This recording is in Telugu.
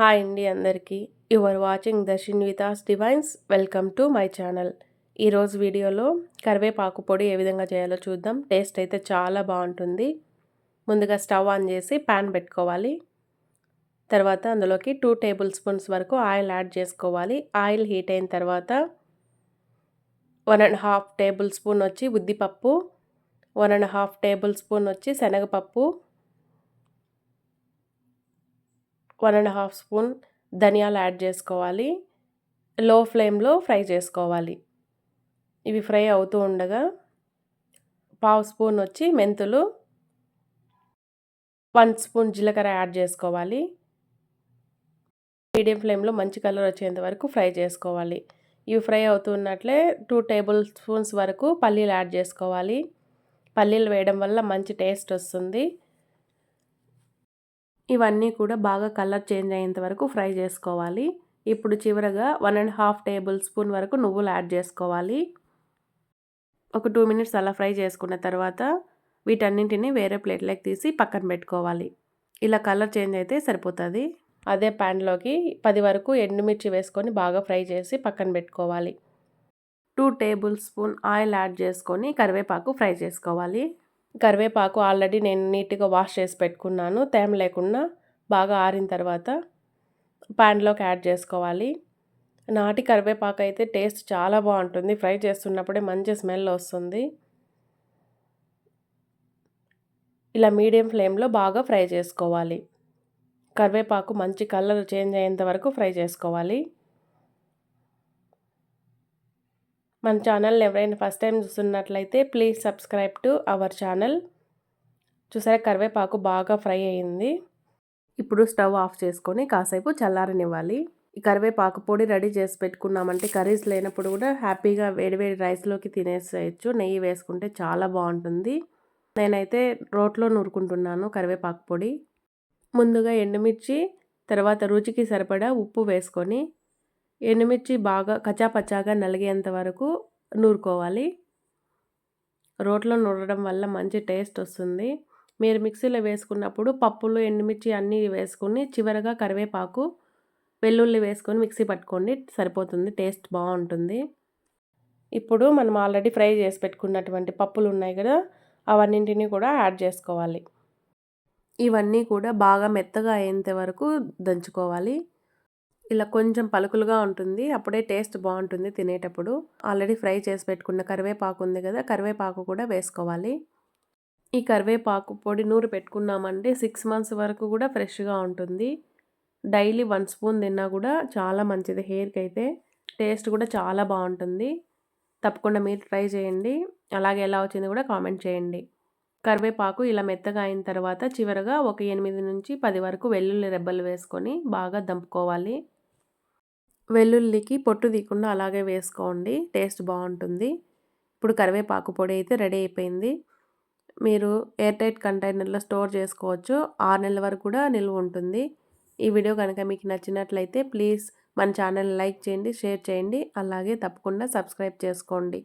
హాయ్ అండి అందరికీ. Your watching దర్శిన్ వితాస్ divines. Welcome to my channel. ఈరోజు వీడియోలో కరివేపాకు పొడి ఏ విధంగా చేయాలో చూద్దాం. టేస్ట్ అయితే చాలా బాగుంటుంది. ముందుగా స్టవ్ ఆన్ చేసి ప్యాన్ పెట్టుకోవాలి. తర్వాత అందులోకి టూ టేబుల్ స్పూన్స్ వరకు ఆయిల్ యాడ్ చేసుకోవాలి. ఆయిల్ హీట్ అయిన తర్వాత one and half tablespoon వచ్చి ఉద్దిపప్పు one and half tablespoon వచ్చి శనగపప్పు వన్ అండ్ హాఫ్ స్పూన్ ధనియాలు యాడ్ చేసుకోవాలి. లో ఫ్లేమ్లో ఫ్రై చేసుకోవాలి. ఇవి ఫ్రై అవుతూ ఉండగా పావు స్పూన్ వచ్చి మెంతులు వన్ స్పూన్ జీలకర్ర యాడ్ చేసుకోవాలి. మీడియం ఫ్లేమ్లో మంచి కలర్ వచ్చేంత వరకు ఫ్రై చేసుకోవాలి. ఇవి ఫ్రై అవుతున్నట్లే టూ టేబుల్ స్పూన్స్ వరకు పల్లీలు యాడ్ చేసుకోవాలి. పల్లీలు వేయడం వల్ల మంచి టేస్ట్ వస్తుంది. ఇవన్నీ కూడా బాగా కలర్ చేంజ్ అయ్యేంత వరకు ఫ్రై చేసుకోవాలి. ఇప్పుడు చివరగా one and half tablespoon వరకు నువ్వులు యాడ్ చేసుకోవాలి. ఒక టూ మినిట్స్ అలా ఫ్రై చేసుకున్న తర్వాత వీటన్నింటిని వేరే ప్లేట్లోకి తీసి పక్కన పెట్టుకోవాలి. ఇలా కలర్ చేంజ్ అయితే సరిపోతుంది. అదే ప్యాన్లోకి పది వరకు ఎండుమిర్చి వేసుకొని బాగా ఫ్రై చేసి పక్కన పెట్టుకోవాలి. Two tablespoon oil add చేసుకొని కరివేపాకు ఫ్రై చేసుకోవాలి. కరివేపాకు ఆల్రెడీ నేను నీట్గా వాష్ చేసి పెట్టుకున్నాను. తేమ లేకుండా బాగా ఆరిన తర్వాత ప్యాన్లోకి యాడ్ చేసుకోవాలి. నాటి కరివేపాకు అయితే టేస్ట్ చాలా బాగుంటుంది. ఫ్రై చేస్తున్నప్పుడే మంచి స్మెల్ వస్తుంది. ఇలా మీడియం ఫ్లేమ్లో బాగా ఫ్రై చేసుకోవాలి. కరివేపాకు మంచి కలర్ చేంజ్ అయ్యేంత వరకు ఫ్రై చేసుకోవాలి. మన ఛానల్ ఎవరైనా ఫస్ట్ టైం చూస్తున్నట్లయితే please subscribe to our channel. చూసారా కరివేపాకు బాగా ఫ్రై అయింది. ఇప్పుడు స్టవ్ ఆఫ్ చేసుకొని కాసేపు చల్లారనివ్వాలి. ఈ కరివేపాకు పొడి రెడీ చేసి పెట్టుకున్నామంటే కర్రీస్ లేనప్పుడు కూడా హ్యాపీగా వేడివేడి రైస్లోకి తినేసేయచ్చు. నెయ్యి వేసుకుంటే చాలా బాగుంటుంది. నేనైతే రోట్లో నూరుకుంటున్నాను కరివేపాకు పొడి. ముందుగా ఎండుమిర్చి తర్వాత రుచికి సరిపడా ఉప్పు వేసుకొని ఎండుమిర్చి బాగా కచాపచాగా నలిగేంత వరకు నూరుకోవాలి. రోట్లో నూరడం వల్ల మంచి టేస్ట్ వస్తుంది. మీరు మిక్సీలో వేసుకున్నప్పుడు పప్పులు ఎండుమిర్చి అన్నీ వేసుకుని చివరగా కరివేపాకు వెల్లుల్లి వేసుకొని మిక్సీ పట్టుకోండి సరిపోతుంది టేస్ట్ బాగుంటుంది. ఇప్పుడు మనం ఆల్రెడీ ఫ్రై చేసి పెట్టుకున్నటువంటి పప్పులు ఉన్నాయి కదా అవన్నింటినీ కూడా యాడ్ చేసుకోవాలి. ఇవన్నీ కూడా బాగా మెత్తగా అయ్యేంత వరకు దంచుకోవాలి. ఇలా కొంచెం పలుకులుగా ఉంటుంది. అప్పుడే టేస్ట్ బాగుంటుంది తినేటప్పుడు. ఆల్రెడీ ఫ్రై చేసి పెట్టుకున్న కరివేపాకు ఉంది కదా కరివేపాకు కూడా వేసుకోవాలి. ఈ కరివేపాకు పొడి నూరు పెట్టుకున్నామంటే సిక్స్ మంత్స్ వరకు కూడా ఫ్రెష్గా ఉంటుంది. డైలీ వన్ స్పూన్ తిన్నా కూడా చాలా మంచిది. హెయిర్కి అయితే టేస్ట్ కూడా చాలా బాగుంటుంది. తప్పకుండా మీరు ట్రై చేయండి. అలాగే ఎలా వచ్చింది కూడా కామెంట్ చేయండి. కరివేపాకు ఇలా మెత్తగా అయిన తర్వాత చివరగా ఒక ఎనిమిది నుంచి పది వరకు వెల్లుల్లి రెబ్బలు వేసుకొని బాగా దంపుకోవాలి. వెల్లుల్లికి పొట్టు తీయకుండా అలాగే వేసుకోండి. టేస్ట్ బాగుంటుంది. ఇప్పుడు కరివేపాకు పొడి అయితే రెడీ అయిపోయింది. మీరు ఎయిర్ టైట్ కంటైనర్లో స్టోర్ చేసుకోవచ్చు. ఆరు నెలల వరకు కూడా నిల్వ ఉంటుంది. ఈ వీడియో కనుక మీకు నచ్చినట్లయితే ప్లీజ్ మన ఛానల్ లైక్ చేయండి షేర్ చేయండి. అలాగే తప్పకుండా సబ్స్క్రైబ్ చేసుకోండి.